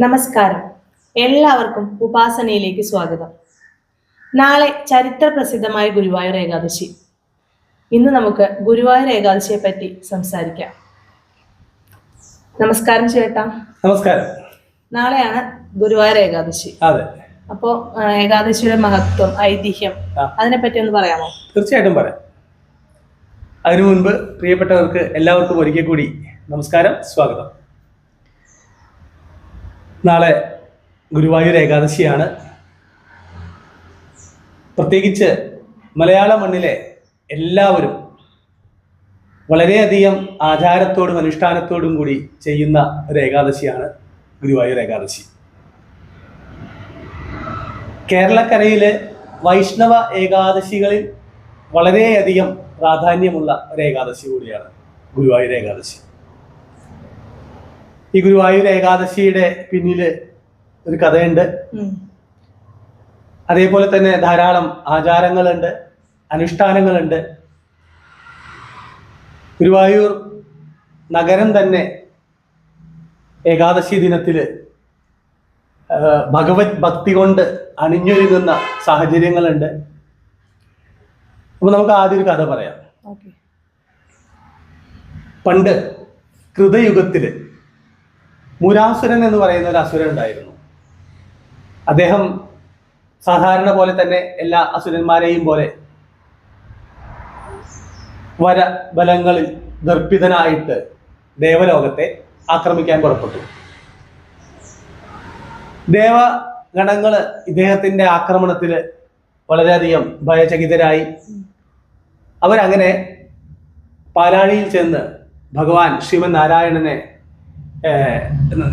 നമസ്കാരം. എല്ലാവർക്കും ഉപാസനയിലേക്ക് സ്വാഗതം. നാളെ ചരിത്ര പ്രസിദ്ധമായ ഗുരുവായൂർ ഏകാദശി. ഇന്ന് നമുക്ക് ഗുരുവായൂർ ഏകാദശിയെ പറ്റി സംസാരിക്കാം. നമസ്കാരം ചേട്ടാ. നമസ്കാരം. നാളെയാണ് ഗുരുവായൂർ ഏകാദശി. അതെ. അപ്പോ ഏകാദശിയുടെ മഹത്വം ഐതിഹ്യം അതിനെ പറ്റി ഒന്ന് പറയാമോ? തീർച്ചയായിട്ടും പറയാം. അതിനു മുൻപ് പ്രിയപ്പെട്ടവർക്ക് എല്ലാവർക്കും ഒരിക്കൽ കൂടി നമസ്കാരം സ്വാഗതം. നാളെ ഗുരുവായൂർ ഏകാദശിയാണ്. പ്രത്യേകിച്ച് മലയാള മണ്ണിലെ എല്ലാവരും വളരെയധികം ആചാരത്തോടും അനുഷ്ഠാനത്തോടും കൂടി ചെയ്യുന്ന ഒരു ഏകാദശിയാണ് ഗുരുവായൂർ ഏകാദശി. കേരളക്കരയിലെ വൈഷ്ണവ ഏകാദശികളിൽ വളരെയധികം പ്രാധാന്യമുള്ള ഒരു ഏകാദശി കൂടിയാണ് ഗുരുവായൂർ ഏകാദശി. ഈ ഗുരുവായൂർ ഏകാദശിയുടെ പിന്നിൽ ഒരു കഥയുണ്ട്. അതേപോലെ തന്നെ ധാരാളം ആചാരങ്ങളുണ്ട് അനുഷ്ഠാനങ്ങളുണ്ട്. ഗുരുവായൂർ നഗരം തന്നെ ഏകാദശി ദിനത്തിൽ ഭഗവത് ഭക്തി കൊണ്ട് അണിഞ്ഞൊരുങ്ങുന്ന സാഹചര്യങ്ങളുണ്ട്. അപ്പൊ നമുക്ക് ആദ്യം ഒരു കഥ പറയാം. പണ്ട് കൃതയുഗത്തിൽ മുരാസുരൻ എന്ന് പറയുന്ന ഒരു അസുരൻ ഉണ്ടായിരുന്നു. അദ്ദേഹം സാധാരണ പോലെ തന്നെ എല്ലാ അസുരന്മാരെയും പോലെ വര ബലങ്ങളിൽ ദർപ്പിതനായിട്ട് ദേവലോകത്തെ ആക്രമിക്കാൻ പുറപ്പെട്ടു. ദേവഗണങ്ങൾ ഇദ്ദേഹത്തിന്റെ ആക്രമണത്തിൽ വളരെയധികം ഭയചകിതരായി. അവരങ്ങനെ പാലാഴിയിൽ ചെന്ന് ഭഗവാൻ ശ്രീമൻ നാരായണനെ ഏർ,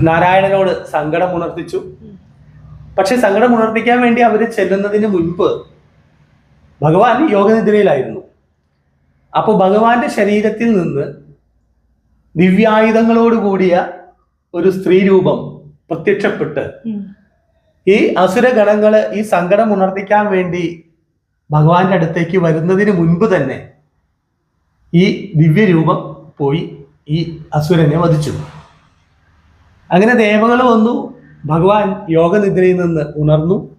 നാരായണനോട് സങ്കടം ഉണർത്തിച്ചു. പക്ഷെ സങ്കടം ഉണർത്തിക്കാൻ വേണ്ടി അവർ ചെല്ലുന്നതിന് മുൻപ് ഭഗവാൻ യോഗനിദ്രയിലായിരുന്നു. അപ്പോൾ ഭഗവാന്റെ ശരീരത്തിൽ നിന്ന് ദിവ്യായുധങ്ങളോട് കൂടിയ ഒരു സ്ത്രീ രൂപം പ്രത്യക്ഷപ്പെട്ട് ഈ അസുരഗണങ്ങൾ ഈ സങ്കടം ഉണർത്തിക്കാൻ വേണ്ടി ഭഗവാന്റെ അടുത്തേക്ക് വരുന്നതിന് മുൻപ് തന്നെ ഈ ദിവ്യരൂപം പോയി ഈ അസുരനെ വധിച്ചു. അങ്ങനെ ദേവകൾ വന്നു. ഭഗവാൻ യോഗനിദ്രയിൽ നിന്ന് ഉണർന്നു.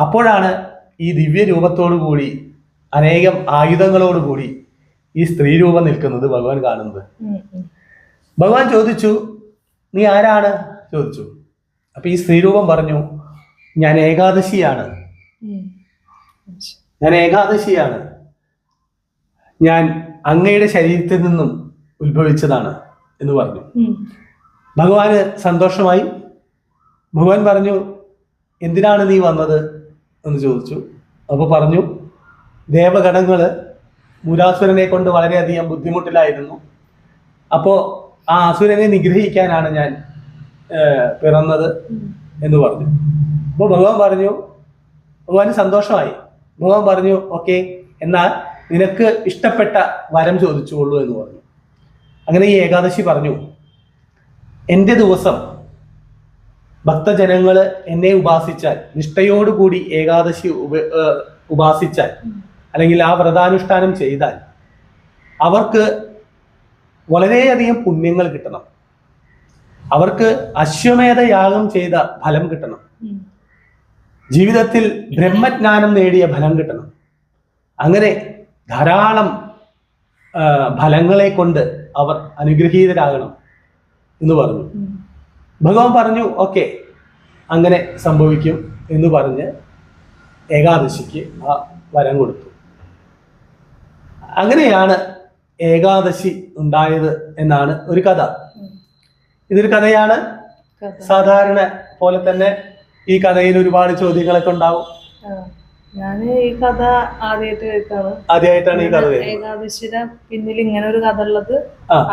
അപ്പോഴാണ് ഈ ദിവ്യരൂപത്തോടു കൂടി അനേകം ആയുധങ്ങളോട് കൂടി ഈ സ്ത്രീ രൂപം നിൽക്കുന്നത് ഭഗവാൻ കാണുന്നത്. ഭഗവാൻ ചോദിച്ചു നീ ആരാണ്? ചോദിച്ചു. അപ്പൊ ഈ സ്ത്രീരൂപം പറഞ്ഞു ഞാൻ ഏകാദശിയാണ്. ഞാൻ ഏകാദശിയാണ്. ഞാൻ അങ്ങയുടെ ശരീരത്തിൽ നിന്നും ഉത്ഭവിച്ചതാണ് എന്ന് പറഞ്ഞു. ഭഗവാന് സന്തോഷമായി. ഭഗവാൻ പറഞ്ഞു എന്തിനാണ് നീ വന്നത്? എന്ന് ചോദിച്ചു. അപ്പോൾ പറഞ്ഞു ദേവഗണങ്ങൾ മുരാസുരനെ കൊണ്ട് വളരെയധികം ബുദ്ധിമുട്ടിലായിരുന്നു. അപ്പോൾ ആ അസുരനെ നിഗ്രഹിക്കാനാണ് ഞാൻ പിറന്നത്. എന്ന് പറഞ്ഞു. അപ്പോൾ ഭഗവാൻ പറഞ്ഞു ഭഗവാന് സന്തോഷമായി. ഭഗവാൻ പറഞ്ഞു ഓക്കെ എന്നാൽ നിനക്ക് ഇഷ്ടപ്പെട്ട വരം ചോദിച്ചുകൊള്ളൂ എന്ന് പറഞ്ഞു. അങ്ങനെ ഈ ഏകാദശി പറഞ്ഞു. എന്റെ ദിവസം ഭക്തജനങ്ങൾ എന്നെ ഉപാസിച്ചാൽ നിഷ്ഠയോടുകൂടി ഏകാദശി ഉപ ഉപാസിച്ചാൽ അല്ലെങ്കിൽ ആ വ്രതാനുഷ്ഠാനം ചെയ്താൽ അവർക്ക് വളരെയധികം പുണ്യങ്ങൾ കിട്ടണം. അവർക്ക് അശ്വമേധ യാഗം ചെയ്ത ഫലം കിട്ടണം. ജീവിതത്തിൽ ബ്രഹ്മജ്ഞാനം നേടിയ ഫലം കിട്ടണം. അങ്ങനെ ധാരാളം ഫലങ്ങളെ കൊണ്ട് അവർ അനുഗ്രഹീതരാകണം. എന്ന് പറഞ്ഞു. ഭഗവാൻ പറഞ്ഞു ഓക്കെ അങ്ങനെ സംഭവിക്കും എന്ന് പറഞ്ഞ് ഏകാദശിക്ക് ആ വരം കൊടുത്തു. അങ്ങനെയാണ് ഏകാദശി ഉണ്ടായത് എന്നാണ് ഒരു കഥ. ഇതൊരു കഥയാണ്. സാധാരണ പോലെ തന്നെ ഈ കഥയിൽ ഒരുപാട് ചോദ്യങ്ങളൊക്കെ ഉണ്ടാവും. ഞാൻ ഈ കഥ ആദ്യമായിട്ട് കേൾക്കാണ് ആദ്യമായിട്ടാണ് ഈ കഥ ഏകാദശിയുടെ പിന്നിൽ ഇങ്ങനെ ഒരു കഥ ഉള്ളത്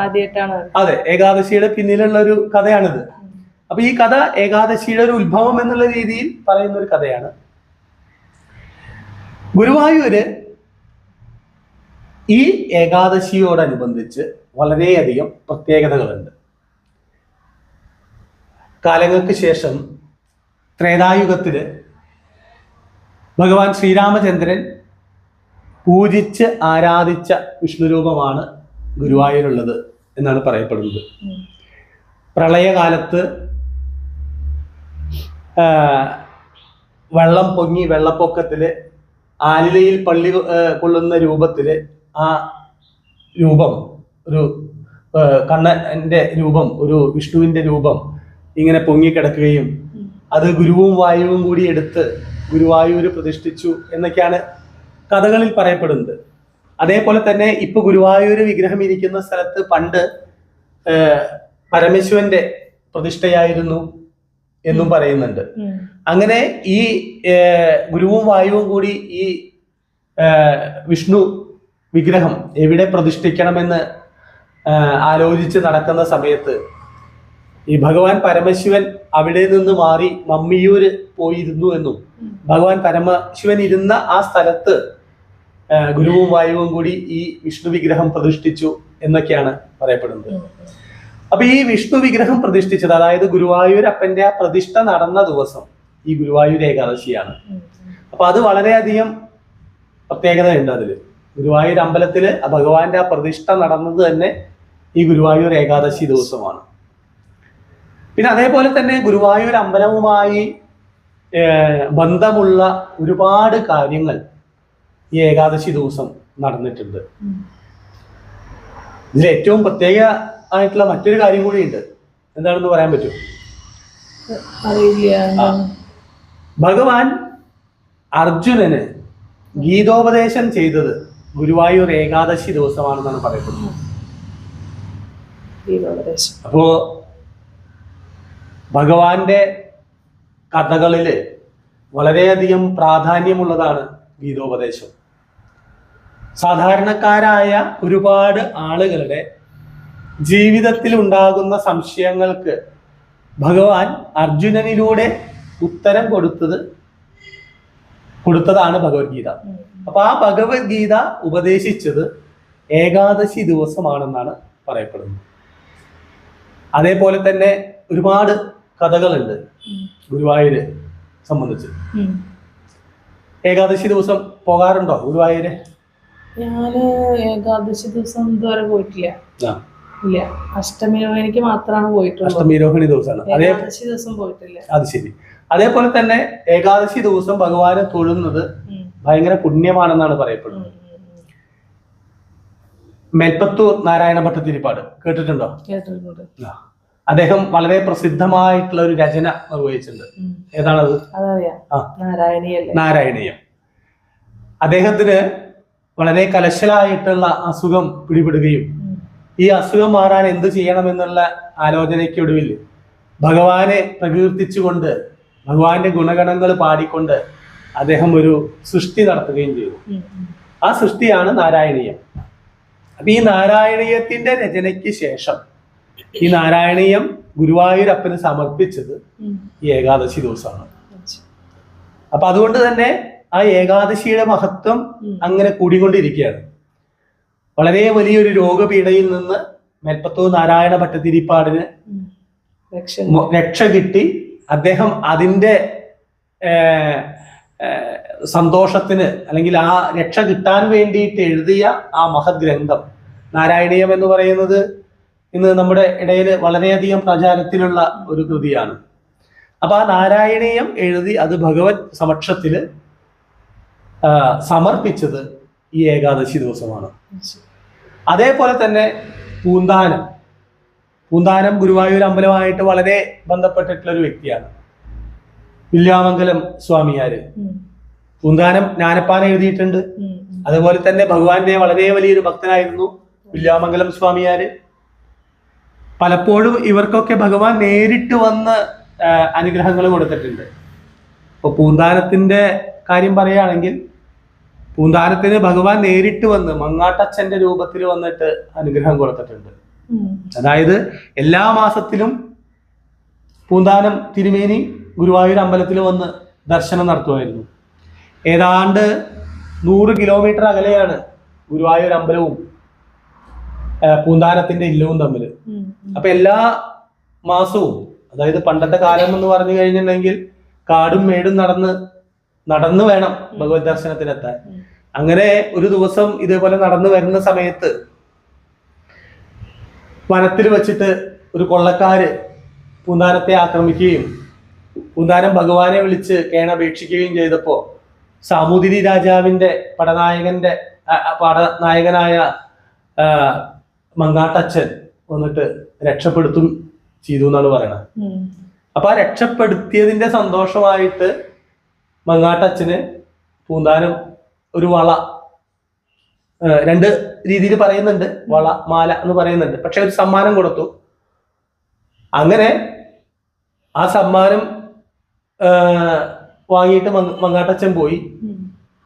ആദ്യമായിട്ടാണ് അതെ ഏകാദശിയുടെ പിന്നിലുള്ള ഒരു കഥയാണിത്. അപ്പൊ ഈ കഥ ഏകാദശിയുടെ ഒരു ഉത്ഭവം എന്നുള്ള രീതിയിൽ പറയുന്ന ഒരു കഥയാണ്. ഗുരുവായൂര് ഈ ഏകാദശിയോടനുബന്ധിച്ച് വളരെയധികം പ്രത്യേകതകളുണ്ട്. കാലങ്ങൾക്ക് ശേഷം ത്രേതായുഗത്തിൽ ഭഗവാൻ ശ്രീരാമചന്ദ്രൻ പൂജിച്ച് ആരാധിച്ച വിഷ്ണുരൂപമാണ് ഗുരുവായൂരുള്ളത് എന്നാണ് പറയപ്പെടുന്നത്. പ്രളയകാലത്ത് വെള്ളം പൊങ്ങി വെള്ളപ്പൊക്കത്തിൽ ആലിലയിൽ പള്ളി കൊള്ളുന്ന രൂപത്തിൽ ആ രൂപം ഒരു കണ്ണന്റെ രൂപം ഒരു വിഷ്ണുവിന്റെ രൂപം ഇങ്ങനെ പൊങ്ങിക്കിടക്കുകയും അത് ഗുരുവും വായുവും കൂടി എടുത്ത് ഗുരുവായൂര് പ്രതിഷ്ഠിച്ചു എന്നൊക്കെയാണ് കഥകളിൽ പറയപ്പെടുന്നത്. അതേപോലെ തന്നെ ഇപ്പൊ ഗുരുവായൂര് വിഗ്രഹം ഇരിക്കുന്ന സ്ഥലത്ത് പണ്ട് പരമേശ്വരന്റെ പ്രതിഷ്ഠയായിരുന്നു എന്നും പറയുന്നുണ്ട്. അങ്ങനെ ഈ ഗുരുവും വായുവും കൂടി ഈ വിഷ്ണു വിഗ്രഹം എവിടെ പ്രതിഷ്ഠിക്കണമെന്ന് ആലോചിച്ച് നടക്കുന്ന സമയത്ത് ഈ ഭഗവാൻ പരമശിവൻ അവിടെ നിന്ന് മാറി മമ്മിയൂര് പോയിരുന്നു എന്നും. ഭഗവാൻ പരമശിവൻ ഇരുന്ന ആ സ്ഥലത്ത് ഗുരുവും വായുവും കൂടി ഈ വിഷ്ണു വിഗ്രഹം പ്രതിഷ്ഠിച്ചു എന്നൊക്കെയാണ് പറയപ്പെടുന്നത്. അപ്പൊ ഈ വിഷ്ണു വിഗ്രഹം പ്രതിഷ്ഠിച്ചത് അതായത് ഗുരുവായൂർ അപ്പന്റെ ആ പ്രതിഷ്ഠ നടന്ന ദിവസം ഈ ഗുരുവായൂർ ഏകാദശിയാണ്. അപ്പൊ അത് വളരെയധികം പ്രത്യേകതയുണ്ട് അതിൽ ഗുരുവായൂർ അമ്പലത്തിൽ ഭഗവാന്റെ ആ പ്രതിഷ്ഠ നടന്നത് തന്നെ ഈ ഗുരുവായൂർ ഏകാദശി ദിവസമാണ് പിന്നെ അതേപോലെ തന്നെ ഗുരുവായൂർ അമ്പലവുമായി ബന്ധമുള്ള ഒരുപാട് കാര്യങ്ങൾ ഈ ഏകാദശി ദിവസം നടന്നിട്ടുണ്ട്. ഇതിൽ ഏറ്റവും പ്രത്യേക ആയിട്ടുള്ള മറ്റൊരു കാര്യം കൂടിയുണ്ട്. എന്താണെന്ന് പറയാൻ പറ്റും. ഭഗവാൻ അർജുനന് ഗീതോപദേശം ചെയ്തത് ഗുരുവായൂർ ഏകാദശി ദിവസമാണെന്നാണ് പറയപ്പെടുന്നത്. അപ്പോ ഭഗവാന്റെ കഥകളിൽ വളരെയധികം പ്രാധാന്യമുള്ളതാണ് ഗീതോപദേശം സാധാരണക്കാരായ ഒരുപാട് ആളുകളുടെ ജീവിതത്തിൽ ഉണ്ടാകുന്ന സംശയങ്ങൾക്ക് ഭഗവാൻ അർജുനനിലൂടെ ഉത്തരം കൊടുത്തത് കൊടുത്തതാണ് ഭഗവത്ഗീത. അപ്പൊ ആ ഭഗവത്ഗീത ഉപദേശിച്ചത് ഏകാദശി ദിവസമാണെന്നാണ് പറയപ്പെടുന്നത് അതേപോലെ തന്നെ ഒരുപാട് കഥകളുണ്ട്. ഗുരുവായൂര് സംബന്ധിച്ച്. ഏകാദശി ദിവസം പോകാറുണ്ടോ ഗുരുവായൂര്? ഞാൻ ഏകാദശി ദിവസം ഇതുവരെ പോയിട്ടില്ല. ഇല്ല. അഷ്ടമി എനിക്ക് മാത്രമാണ് പോയിട്ടുള്ളത് അഷ്ടമി രോഹിണി ദിവസമാണ് ഏകാദശി ദിവസം പോയിട്ടില്ല. അത് ശരി. അതേപോലെ തന്നെ ഏകാദശി ദിവസം ഭഗവാനെ തൊഴുന്നത്. ഭയങ്കര പുണ്യമാണെന്നാണ് പറയപ്പെടുന്നത്. മെൽപ്പത്തൂർ നാരായണ ഭട്ടത്തിരിപ്പാട് കേട്ടിട്ടുണ്ടോ? കേട്ടിട്ടുണ്ട്. അദ്ദേഹം വളരെ പ്രസിദ്ധമായിട്ടുള്ള ഒരു രചന നിർവഹിച്ചിട്ടുണ്ട്. ഏതാണത്. നാരായണീയം. അദ്ദേഹത്തിന് വളരെ കലശലായിട്ടുള്ള അസുഖം പിടിപെടുകയും ഈ അസുഖം മാറാൻ എന്ത് ചെയ്യണമെന്നുള്ള ആലോചനയ്ക്കൊടുവിൽ ഭഗവാനെ പ്രകീർത്തിച്ചുകൊണ്ട് ഭഗവാന്റെ ഗുണഗണങ്ങൾ പാടിക്കൊണ്ട് അദ്ദേഹം ഒരു സൃഷ്ടി നടത്തുകയും ചെയ്തു. ആ സൃഷ്ടിയാണ് നാരായണീയം. അപ്പൊ ഈ നാരായണീയത്തിന്റെ രചനയ്ക്ക് ശേഷം ഈ നാരായണീയം ഗുരുവായൂരപ്പന് സമർപ്പിച്ചത്. ഈ ഏകാദശി ദിവസമാണ്. അപ്പൊ അതുകൊണ്ട് തന്നെ ആ ഏകാദശിയുടെ മഹത്വം. അങ്ങനെ കൂടിക്കൊണ്ടിരിക്കുകയാണ് വളരെ വലിയൊരു രോഗപീഠയിൽ നിന്ന് മേൽപ്പത്തൂർ നാരായണ ഭട്ടതിരിപ്പാടിന് രക്ഷ കിട്ടി അദ്ദേഹം അതിന്റെ സന്തോഷത്തിന് അല്ലെങ്കിൽ ആ രക്ഷ കിട്ടാൻ വേണ്ടിയിട്ട് എഴുതിയ ആ മഹത് ഗ്രന്ഥം നാരായണീയം എന്ന് പറയുന്നത് ഇന്ന് നമ്മുടെ ഇടയിൽ വളരെയധികം പ്രചാരത്തിലുള്ള ഒരു കൃതിയാണ്. അപ്പൊ ആ നാരായണീയം എഴുതി അത് ഭഗവത് സമക്ഷത്തിൽ ആ, സമർപ്പിച്ചത് ഈ ഏകാദശി ദിവസമാണ്. അതേപോലെ തന്നെ പൂന്താനം. പൂന്താനം ഗുരുവായൂർ അമ്പലമായിട്ട് വളരെ ബന്ധപ്പെട്ടിട്ടുള്ള ഒരു വ്യക്തിയാണ്. വില്യാമംഗലം സ്വാമിയാര്. പൂന്താനം ജ്ഞാനപ്പാന എഴുതിയിട്ടുണ്ട്. അതുപോലെ തന്നെ ഭഗവാന്റെ വളരെ വലിയൊരു ഭക്തനായിരുന്നു വില്യാമംഗലം സ്വാമിയാര്. പലപ്പോഴും ഇവർക്കൊക്കെ ഭഗവാൻ നേരിട്ട് വന്ന് അനുഗ്രഹങ്ങൾ കൊടുത്തിട്ടുണ്ട്. ഇപ്പൊ പൂന്താനത്തിന്റെ കാര്യം പറയുകയാണെങ്കിൽ പൂന്താനത്തിന് ഭഗവാൻ നേരിട്ട് വന്ന് മങ്ങാട്ടച്ഛന്റെ രൂപത്തിൽ വന്നിട്ട് അനുഗ്രഹം കൊടുത്തിട്ടുണ്ട്. അതായത് എല്ലാ മാസത്തിലും പൂന്താനം തിരുമേനി ഗുരുവായൂർ അമ്പലത്തിൽ വന്ന് ദർശനം നടത്തുമായിരുന്നു. ഏതാണ്ട് നൂറ് കിലോമീറ്റർ അകലെയാണ് ഗുരുവായൂർ അമ്പലവും പൂന്താനത്തിന്റെ ഇല്ലവും തമ്മിൽ. അപ്പൊ എല്ലാ മാസവും അതായത് പണ്ടത്തെ കാലം എന്ന് പറഞ്ഞു കഴിഞ്ഞിട്ടുണ്ടെങ്കിൽ കാടും മേടും നടന്ന് നടന്നു വേണം ഭഗവത് ദർശനത്തിനെത്താൻ. അങ്ങനെ ഒരു ദിവസം ഇതേപോലെ നടന്നു വരുന്ന സമയത്ത് വനത്തിൽ വെച്ചിട്ട് ഒരു കൊള്ളക്കാര് പൂന്താനത്തെ ആക്രമിക്കുകയും പൂന്താനം ഭഗവാനെ വിളിച്ച് കേണപേക്ഷിക്കുകയും ചെയ്തപ്പോ സാമൂതിരി രാജാവിന്റെ പടനായകന്റെ പടനായകനായ മങ്ങാട്ടച്ഛൻ വന്നിട്ട് രക്ഷപ്പെടുത്തും ചെയ്തു എന്നാണ് പറയണത്. അപ്പൊ ആ രക്ഷപ്പെടുത്തിയതിന്റെ സന്തോഷമായിട്ട് മങ്ങാട്ടച്ഛന് പൂന്താനം ഒരു വള രണ്ട് രീതിയിൽ പറയുന്നുണ്ട്. വള മാല എന്ന് പറയുന്നുണ്ട്. പക്ഷെ ഒരു സമ്മാനം കൊടുത്തു. അങ്ങനെ ആ സമ്മാനം വാങ്ങിയിട്ട് മങ്ങ- മങ്ങാട്ടച്ഛൻ പോയി.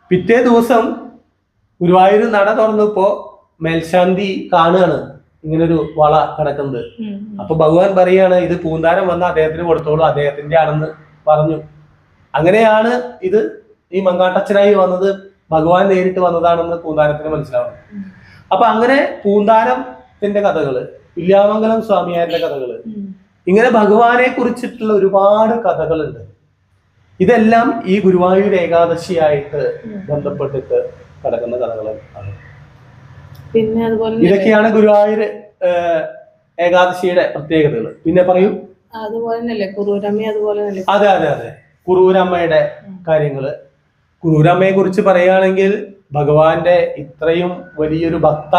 പിറ്റേ ദിവസം ഗുരുവായൂർ നട തുറന്നപ്പോ മേൽശാന്തി കാണുകയാണ്. ഇങ്ങനൊരു വള കിടക്കുന്നത്. അപ്പൊ ഭഗവാൻ പറയാണ് ഇത് പൂന്താരം വന്ന അദ്ദേഹത്തിന് കൊടുത്തോളൂ അദ്ദേഹത്തിന്റെ ആണെന്ന് പറഞ്ഞു. അങ്ങനെയാണ് ഇത് ഈ മങ്ങാട്ടച്ചനായി വന്നത് ഭഗവാൻ നേരിട്ട് വന്നതാണെന്ന് പൂന്താരത്തിന് മനസ്സിലാവുന്നത് ഉം. അപ്പൊ അങ്ങനെ പൂന്താരത്തിന്റെ കഥകൾ ഇല്ലാമംഗലം സ്വാമിയാരുടെ കഥകൾ ഇങ്ങനെ ഭഗവാനെ കുറിച്ചിട്ടുള്ള ഒരുപാട് കഥകളുണ്ട്. ഇതെല്ലാം ഈ ഗുരുവായൂർ ഏകാദശിയായിട്ട് ബന്ധപ്പെട്ടിട്ട് കിടക്കുന്ന കഥകൾ ആണ് പിന്നെ അതുപോലെ ഇതൊക്കെയാണ് ഗുരുവായൂർ ഏകാദശിയുടെ പ്രത്യേകതകൾ. പിന്നെ പറയൂ. അതുപോലെ തന്നെയല്ലേ കുറൂരമ്മ അതുപോലെ തന്നെ അതെ അതെ അതെ. കുറൂരമ്മയുടെ കാര്യങ്ങൾ കുറൂരമ്മയെ കുറിച്ച് പറയുകയാണെങ്കിൽ ഭഗവാന്റെ ഇത്രയും വലിയൊരു ഭക്ത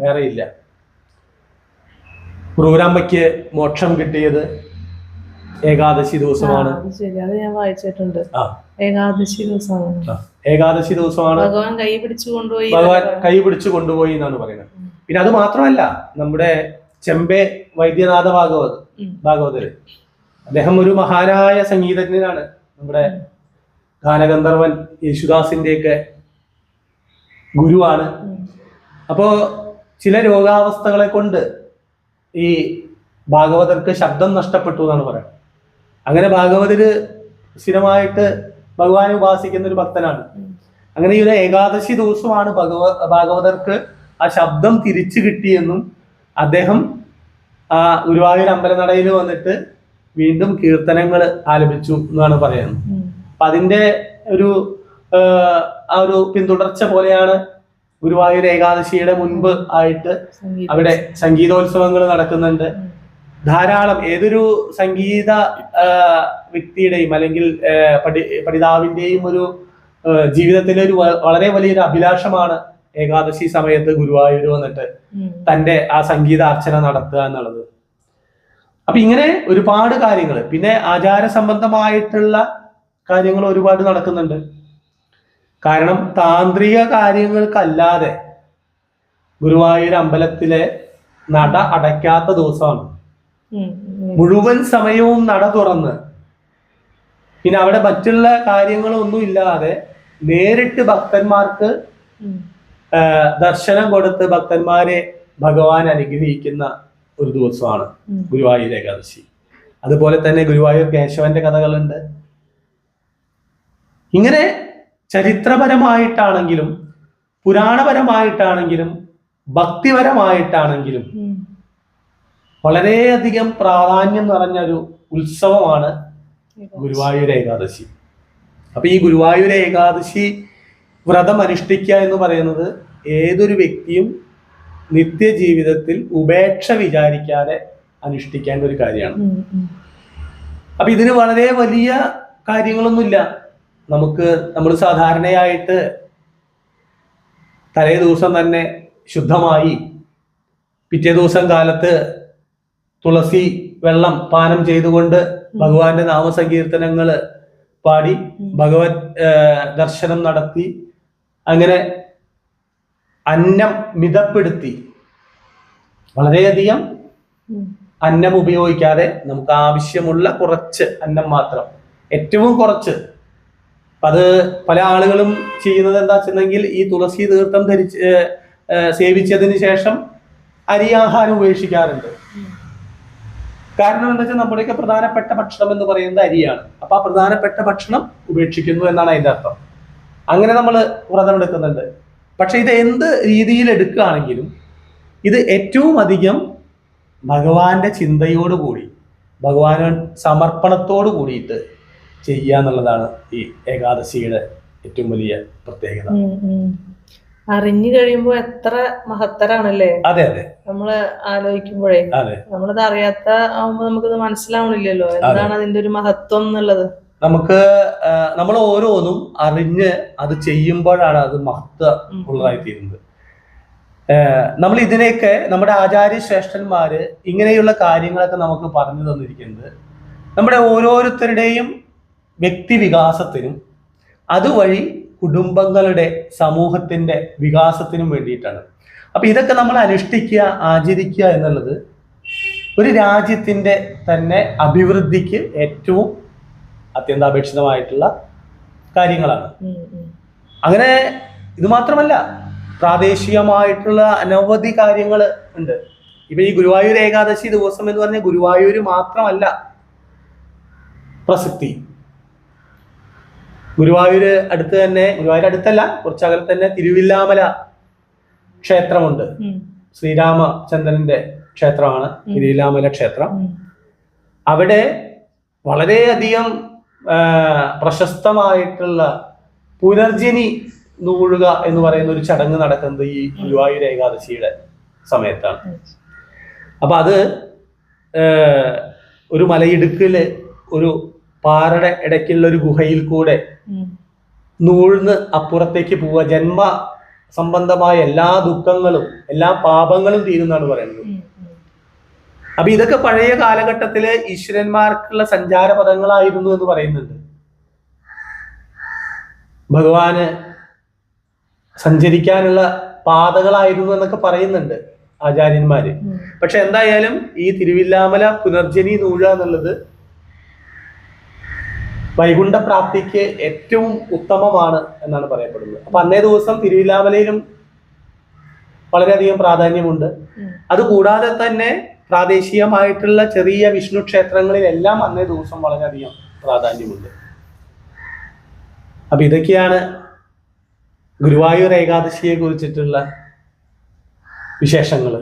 വേറെയില്ല. കുറൂരമ്മയ്ക്ക് മോക്ഷം കിട്ടിയത് ഏകാദശി ദിവസമാണ്. അത് ശരി. അത് ഞാൻ വായിച്ചിട്ടുണ്ട്. ഏകാദശി ദിവസമാണ്. ഏകാദശി ദിവസമാണ്. ഭഗവാൻ കൈ പിടിച്ചു കൊണ്ടുപോയി ഭഗവാൻ കൈ പിടിച്ചു കൊണ്ടുപോയി എന്നാണ് പറയുന്നത്. പിന്നെ അത് മാത്രമല്ല നമ്മുടെ ചെമ്പെ വൈദ്യനാഥ ഭാഗവത്. ഭാഗവതര്. അദ്ദേഹം ഒരു മഹാനായ സംഗീതജ്ഞനാണ്. നമ്മുടെ ഗാനഗന്ധർവൻ യേശുദാസിന്റെയൊക്കെ ഗുരുവാണ്. ഉം. അപ്പോ ചില രോഗാവസ്ഥകളെ കൊണ്ട് ഈ ഭാഗവതർക്ക് ശബ്ദം നഷ്ടപ്പെട്ടു എന്നാണ് പറയുന്നത്. അങ്ങനെ ഭാഗവതര് സ്ഥിരമായിട്ട് ഭഗവാനെ ഉപാസിക്കുന്ന ഒരു ഭക്തനാണ് അങ്ങനെ ഈ ഒരു ഏകാദശി ദിവസമാണ് ഭഗവ ഭാഗവതർക്ക് ആ ശബ്ദം തിരിച്ചു കിട്ടിയെന്നും അദ്ദേഹം ആ ഗുരുവായൂർ അമ്പലനടയിൽ വന്നിട്ട് വീണ്ടും കീർത്തനങ്ങൾ ആലപിച്ചു എന്നാണ് പറയുന്നത്. അപ്പൊ അതിന്റെ ഒരു ആ, ഒരു പിന്തുടർച്ച പോലെയാണ് ഗുരുവായൂർ ഏകാദശിയുടെ മുൻപ് ആയിട്ട് അവിടെ സംഗീതോത്സവങ്ങൾ നടക്കുന്നുണ്ട്. ധാരാളം ഏതൊരു സംഗീത വ്യക്തിയുടെയും അല്ലെങ്കിൽ പഠി പഠിതാവിന്റെയും ഒരു ജീവിതത്തിലെ ഒരു വളരെ വലിയൊരു അഭിലാഷമാണ് ഏകാദശി സമയത്ത് ഗുരുവായൂർ വന്നിട്ട് തന്റെ ആ സംഗീത സംഗീതാർച്ചന നടത്തുക എന്നുള്ളത്. അപ്പൊ ഇങ്ങനെ ഒരുപാട് കാര്യങ്ങൾ പിന്നെ ആചാര സംബന്ധമായിട്ടുള്ള കാര്യങ്ങൾ ഒരുപാട് നടക്കുന്നുണ്ട്. കാരണം താന്ത്രിക കാര്യങ്ങൾക്കല്ലാതെ ഗുരുവായൂർ അമ്പലത്തിലെ നട അടയ്ക്കാത്ത ദിവസമാണ്. മുഴുവൻ സമയവും നട തുറന്ന്. പിന്നെ അവിടെ മറ്റുള്ള കാര്യങ്ങളൊന്നും ഇല്ലാതെ നേരിട്ട് ഭക്തന്മാർക്ക് ദർശനം കൊടുത്ത് ഭക്തന്മാരെ ഭഗവാൻ അനുഗ്രഹിക്കുന്ന ഒരു ദിവസമാണ്. ഗുരുവായൂർ ഏകാദശി. അതുപോലെ തന്നെ ഗുരുവായൂർ കേശവന്റെ കഥകളുണ്ട്. ഇങ്ങനെ ചരിത്രപരമായിട്ടാണെങ്കിലും പുരാണപരമായിട്ടാണെങ്കിലും ഭക്തിപരമായിട്ടാണെങ്കിലും. വളരെയധികം പ്രാധാന്യം നിറഞ്ഞ ഒരു ഉത്സവമാണ് ഗുരുവായൂർ ഏകാദശി. അപ്പൊ ഈ ഗുരുവായൂർ ഏകാദശി വ്രതം അനുഷ്ഠിക്കുക എന്ന് പറയുന്നത് ഏതൊരു വ്യക്തിയും നിത്യജീവിതത്തിൽ ഉപേക്ഷ വിചാരിക്കാതെ അനുഷ്ഠിക്കേണ്ട ഒരു കാര്യമാണ്. അപ്പൊ ഇതിന് വളരെ വലിയ കാര്യങ്ങളൊന്നുമില്ല. നമുക്ക് നമ്മൾ സാധാരണയായിട്ട് തലേ ദിവസം തന്നെ ശുദ്ധമായി പിറ്റേ ദിവസം കാലത്ത് തുളസി വെള്ളം പാനം ചെയ്തുകൊണ്ട് ഭഗവാന്റെ നാമസങ്കീർത്തനങ്ങൾ പാടി ഭഗവത് ദർശനം നടത്തി. അങ്ങനെ അന്നം മിതപ്പെടുത്തി. വളരെയധികം. അന്നം ഉപയോഗിക്കാതെ നമുക്ക് ആവശ്യമുള്ള കുറച്ച് അന്നം മാത്രം. ഏറ്റവും കുറച്ച്. അത് പല ആളുകളും ചെയ്യുന്നത് എന്താ വെച്ചിട്ടുണ്ടെങ്കിൽ ഈ തുളസി തീർത്ഥം ധരിച്ച് സേവിച്ചതിന് ശേഷം അരിയാഹാരം ഉപേക്ഷിക്കാറുണ്ട്. കാരണം എന്താ വെച്ചാൽ നമ്മുടെയൊക്കെ പ്രധാനപ്പെട്ട ഭക്ഷണം എന്ന് പറയുന്നത് അരിയാണ്. അപ്പൊ ആ പ്രധാനപ്പെട്ട ഭക്ഷണം ഉപേക്ഷിക്കുന്നു എന്നാണ് അതിന്റെ അർത്ഥം. അങ്ങനെ നമ്മൾ വ്രതം എടുക്കുന്നുണ്ട്. പക്ഷെ ഇത് എന്ത് രീതിയിൽ എടുക്കുകയാണെങ്കിലും ഇത് ഏറ്റവും അധികം ഭഗവാന്റെ ചിന്തയോടുകൂടി ഭഗവാന് സമർപ്പണത്തോടു കൂടിയിട്ട് ചെയ്യുക എന്നുള്ളതാണ് ഈ ഏകാദശിയുടെ ഏറ്റവും വലിയ പ്രത്യേകത. അറിഞ്ഞു കഴിയുമ്പോ എത്ര മഹത്തരാണല്ലേ? അതെ അതെ. നമ്മൾ ആലോചിക്കുമ്പോഴേ. നമ്മളിത് അറിയാത്ത ആവുമ്പോ നമുക്ക് മനസ്സിലാവണില്ലല്ലോ. എന്താണ് അതിന്റെ ഒരു മഹത്വം എന്നുള്ളത്? നമുക്ക് നമ്മൾ ഓരോന്നും അറിഞ്ഞ് അത് ചെയ്യുമ്പോഴാണ് അത് മഹത്വ ഉള്ളതായി തീരുന്നത് നമ്മൾ ഇതിനെയൊക്കെ നമ്മുടെ ആചാര്യ ശ്രേഷ്ഠന്മാര് ഇങ്ങനെയുള്ള കാര്യങ്ങളൊക്കെ നമുക്ക് പറഞ്ഞു തന്നിരിക്കുന്നത് നമ്മുടെ ഓരോരുത്തരുടെയും വ്യക്തി വികാസത്തിനും അതുവഴി കുടുംബങ്ങളുടെ സമൂഹത്തിന്റെ വികാസത്തിനും വേണ്ടിയിട്ടാണ്. അപ്പൊ ഇതൊക്കെ നമ്മൾ അനുഷ്ഠിക്കുക ആചരിക്കുക എന്നുള്ളത് ഒരു രാജ്യത്തിന്റെ തന്നെ അഭിവൃദ്ധിക്ക് ഏറ്റവും അത്യന്താപേക്ഷിതമായിട്ടുള്ള കാര്യങ്ങളാണ്. അങ്ങനെ ഇത് മാത്രമല്ല പ്രാദേശികമായിട്ടുള്ള അനവധി കാര്യങ്ങൾ ഉണ്ട്. ഇപ്പൊ ഈ ഗുരുവായൂർ ഏകാദശി ദിവസം എന്ന് പറഞ്ഞാൽ ഗുരുവായൂർ മാത്രമല്ല പ്രസക്തി ഗുരുവായൂര് അടുത്ത് തന്നെ ഗുരുവായൂർ അടുത്തല്ല കുറച്ചകലെ തന്നെ തിരുവില്ലാമല ക്ഷേത്രമുണ്ട്. ശ്രീരാമചന്ദ്രന്റെ ക്ഷേത്രമാണ് തിരുവില്ലാമല ക്ഷേത്രം. അവിടെ വളരെയധികം പ്രശസ്തമായിട്ടുള്ള പുനർജനി നൂഴുക എന്ന് പറയുന്ന ഒരു ചടങ്ങ് നടക്കുന്നത് ഈ ഗുരുവായൂർ ഏകാദശിയുടെ സമയത്താണ്. അപ്പൊ അത് ഒരു മലയിടുക്കിൽ ഒരു പാറയുടെ ഇടയ്ക്കുള്ള ഒരു ഗുഹയിൽ കൂടെ. നൂഴ്ന്ന് അപ്പുറത്തേക്ക് പോവുക ജന്മ സംബന്ധമായ എല്ലാ ദുഃഖങ്ങളും എല്ലാ പാപങ്ങളും തീരുന്നാണ് പറയുന്നത്. അപ്പൊ ഇതൊക്കെ പഴയ കാലഘട്ടത്തിൽ ഈശ്വരന്മാർക്കുള്ള സഞ്ചാര പദങ്ങളായിരുന്നു എന്ന് പറയുന്നുണ്ട് ഭഗവാന് സഞ്ചരിക്കാനുള്ള പാതകളായിരുന്നു എന്നൊക്കെ പറയുന്നുണ്ട് ആചാര്യന്മാര്. പക്ഷെ എന്തായാലും ഈ തിരുവില്ലാമല പുനർജനി നൂഴ എന്നുള്ളത് വൈകുണ്ഠ പ്രാപ്തിക്ക് ഏറ്റവും ഉത്തമമാണ് എന്നാണ് പറയപ്പെടുന്നത്. അപ്പൊ അന്നേ ദിവസം തിരുവില്ലാമലയിലും വളരെയധികം പ്രാധാന്യമുണ്ട്. അതുകൂടാതെ തന്നെ പ്രാദേശികമായിട്ടുള്ള ചെറിയ വിഷ്ണു ക്ഷേത്രങ്ങളിലെല്ലാം അന്നേ ദിവസം വളരെയധികം പ്രാധാന്യമുണ്ട്. അപ്പൊ ഇതൊക്കെയാണ് ഗുരുവായൂർ ഏകാദശിയെ കുറിച്ചിട്ടുള്ള വിശേഷങ്ങൾ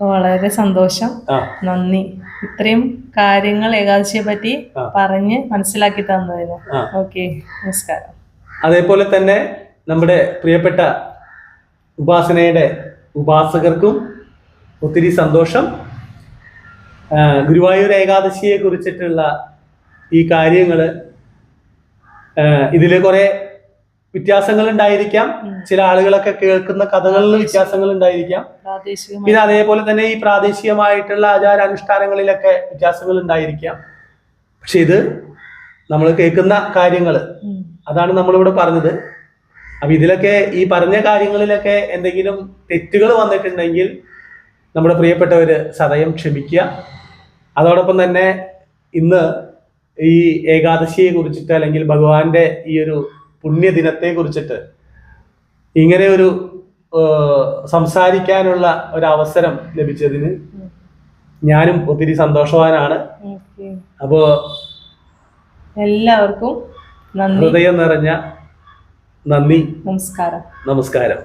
വളരെ സന്തോഷം. നന്ദി. ഇത്രയും കാര്യങ്ങൾ ഏകാദശിയെ പറ്റി. പറഞ്ഞ് മനസ്സിലാക്കി തന്നതിന്. ഓക്കെ നമസ്കാരം അതേപോലെ തന്നെ നമ്മുടെ പ്രിയപ്പെട്ട ഉപാസനയുടെ ഉപാസകർക്കും ഒത്തിരി സന്തോഷം ഗുരുവായൂർ ഏകാദശിയെ കുറിച്ചിട്ടുള്ള ഈ കാര്യങ്ങൾ ഇതിൽ കുറെ വ്യത്യാസങ്ങൾ ഉണ്ടായിരിക്കാം ചില ആളുകളൊക്കെ കേൾക്കുന്ന കഥകളിൽ വ്യത്യാസങ്ങൾ ഉണ്ടായിരിക്കാം പിന്നെ അതേപോലെ തന്നെ ഈ പ്രാദേശികമായിട്ടുള്ള ആചാരാനുഷ്ഠാനങ്ങളിലൊക്കെ വ്യത്യാസങ്ങൾ ഉണ്ടായിരിക്കാം പക്ഷെ ഇത് നമ്മൾ കേൾക്കുന്ന കാര്യങ്ങൾ അതാണ് നമ്മളിവിടെ പറഞ്ഞത്. അപ്പൊ ഇതിലൊക്കെ ഈ പറഞ്ഞ കാര്യങ്ങളിലൊക്കെ എന്തെങ്കിലും തെറ്റുകൾ വന്നിട്ടുണ്ടെങ്കിൽ നമ്മുടെ പ്രിയപ്പെട്ടവര് സദയം ക്ഷമിക്കുക. അതോടൊപ്പം തന്നെ ഇന്ന് ഈ ഏകാദശിയെ കുറിച്ചിട്ട് അല്ലെങ്കിൽ ഭഗവാന്റെ ഈ ഒരു പുണ്യദിനത്തെ കുറിച്ചിട്ട് ഇങ്ങനെ ഒരു സംസാരിക്കാനുള്ള ഒരു അവസരം ലഭിച്ചതിന് ഞാനും ഒത്തിരി സന്തോഷവാനാണ്. അപ്പോ എല്ലാവർക്കും ഹൃദയം നിറഞ്ഞ നന്ദി. നമസ്കാരം. നമസ്കാരം.